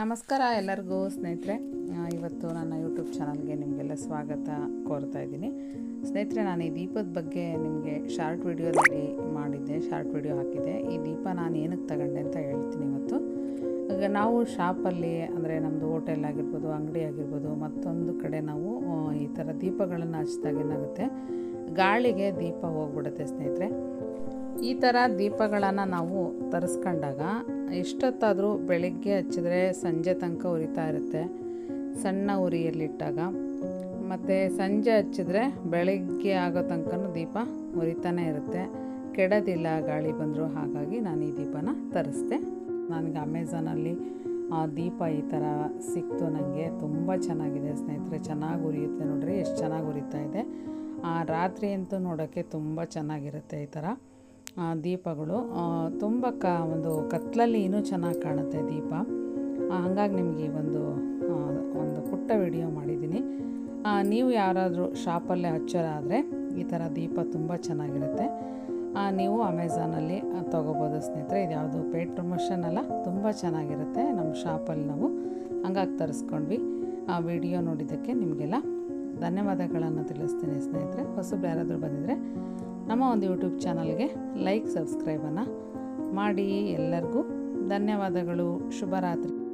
ನಮಸ್ಕಾರ ಎಲ್ಲರಿಗೂ ಸ್ನೇಹಿತರೆ. ಇವತ್ತು ನನ್ನ ಯೂಟ್ಯೂಬ್ ಚಾನಲ್ಗೆ ನಿಮಗೆಲ್ಲ ಸ್ವಾಗತ ಕೋರ್ತಾ ಇದ್ದೀನಿ. ಸ್ನೇಹಿತರೆ, ನಾನು ಈ ದೀಪದ ಬಗ್ಗೆ ನಿಮಗೆ ಶಾರ್ಟ್ ವಿಡಿಯೋದಲ್ಲಿ ಮಾಡಿದ್ದೆ ಶಾರ್ಟ್ ವಿಡಿಯೋ ಹಾಕಿದ್ದೆ. ಈ ದೀಪ ನಾನು ಏನಕ್ಕೆ ತಗೊಂಡೆ ಅಂತ ಹೇಳ್ತೀನಿ ಇವತ್ತು. ಈಗ ನಾವು ಶಾಪಲ್ಲಿ ಅಂದರೆ ನಮ್ಮದು ಹೋಟೆಲ್ ಆಗಿರ್ಬೋದು, ಅಂಗಡಿ ಆಗಿರ್ಬೋದು, ಮತ್ತೊಂದು ಕಡೆ ನಾವು ಈ ಥರ ದೀಪಗಳನ್ನು ಹಚ್ಚಿದಾಗ ಏನಾಗುತ್ತೆ? ಗಾಳಿಗೆ ದೀಪ ಹೋಗ್ಬಿಡುತ್ತೆ ಸ್ನೇಹಿತರೆ. ಈ ಥರ ದೀಪಗಳನ್ನು ನಾವು ತರಿಸ್ಕೊಂಡಾಗ ಎಷ್ಟೊತ್ತಾದರೂ ಬೆಳಗ್ಗೆ ಹಚ್ಚಿದ್ರೆ ಸಂಜೆ ತನಕ ಉರಿತಾ ಇರುತ್ತೆ. ಸಣ್ಣ ಉರಿಯಲ್ಲಿಟ್ಟಾಗ. ಮತ್ತು ಸಂಜೆ ಹಚ್ಚಿದ್ರೆ ಬೆಳಗ್ಗೆ ಆಗೋ ತನಕ ದೀಪ ಉರಿತಾನೆ ಇರುತ್ತೆ. ಕೆಡೋದಿಲ್ಲ ಗಾಳಿ ಬಂದರೂ ಹಾಗಾಗಿ ನಾನು ಈ ದೀಪನ ತರಿಸ್ದೆ. ನನಗೆ ಅಮೆಝಾನಲ್ಲಿ ಆ ದೀಪ ಈ ಥರ ಸಿಕ್ತು ನನಗೆ. ತುಂಬ ಚೆನ್ನಾಗಿದೆ ಸ್ನೇಹಿತರೆ, ಚೆನ್ನಾಗಿ ಉರಿಯುತ್ತೆ ನೋಡ್ರಿ, ಎಷ್ಟು ಚೆನ್ನಾಗಿ ಉರಿತಾ ಇದೆ. ಆ ರಾತ್ರಿ ಅಂತೂ ನೋಡೋಕ್ಕೆ ತುಂಬ ಚೆನ್ನಾಗಿರುತ್ತೆ ಈ ಥರ. ದೀಪಗಳು. ತುಂಬ ಕ, ಒಂದು ಕತ್ಲಲ್ಲಿ ಇನ್ನೂ ಚೆನ್ನಾಗಿ ಕಾಣುತ್ತೆ ದೀಪ. ಹಂಗಾಗಿ ನಿಮಗೆ ಒಂದು ಒಂದು ಪುಟ್ಟ ವಿಡಿಯೋ ಮಾಡಿದ್ದೀನಿ. ನೀವು ಯಾರಾದರೂ ಶಾಪಲ್ಲೇ ಹಚ್ಚೋರಾದರೆ ಈ ಥರ ದೀಪ ತುಂಬ ಚೆನ್ನಾಗಿರುತ್ತೆ. ನೀವು ಅಮೆಝಾನಲ್ಲಿ ತೊಗೋಬೋದು ಸ್ನೇಹಿತರೆ. ಇದು ಯಾವುದು ಪೇಡ್ ಪ್ರಮೋಷನ್ ಅಲ್ಲ, ತುಂಬ ಚೆನ್ನಾಗಿರುತ್ತೆ ನಮ್ಮ ಶಾಪಲ್ಲಿ ನಾವು. ಹಂಗಾಗಿ ತರಿಸ್ಕೊಂಡ್ವಿ. ಆ ವಿಡಿಯೋ ನೋಡಿದ್ದಕ್ಕೆ ನಿಮಗೆಲ್ಲ ಧನ್ಯವಾದಗಳನ್ನು ತಿಳಿಸ್ತೀನಿ ಸ್ನೇಹಿತರೆ. ಹೊಸಬ್ರು ಯಾರಾದರೂ ಬಂದಿದ್ದರೆ ನಮ್ಮ ಒಂದು ಯೂಟ್ಯೂಬ್ ಚಾನಲ್ಗೆ ಲೈಕ್ ಸಬ್ಸ್ಕ್ರೈಬನ್ನು ಮಾಡಿ ಎಲ್ಲರಿಗೂ ಧನ್ಯವಾದಗಳು. ಶುಭರಾತ್ರಿ.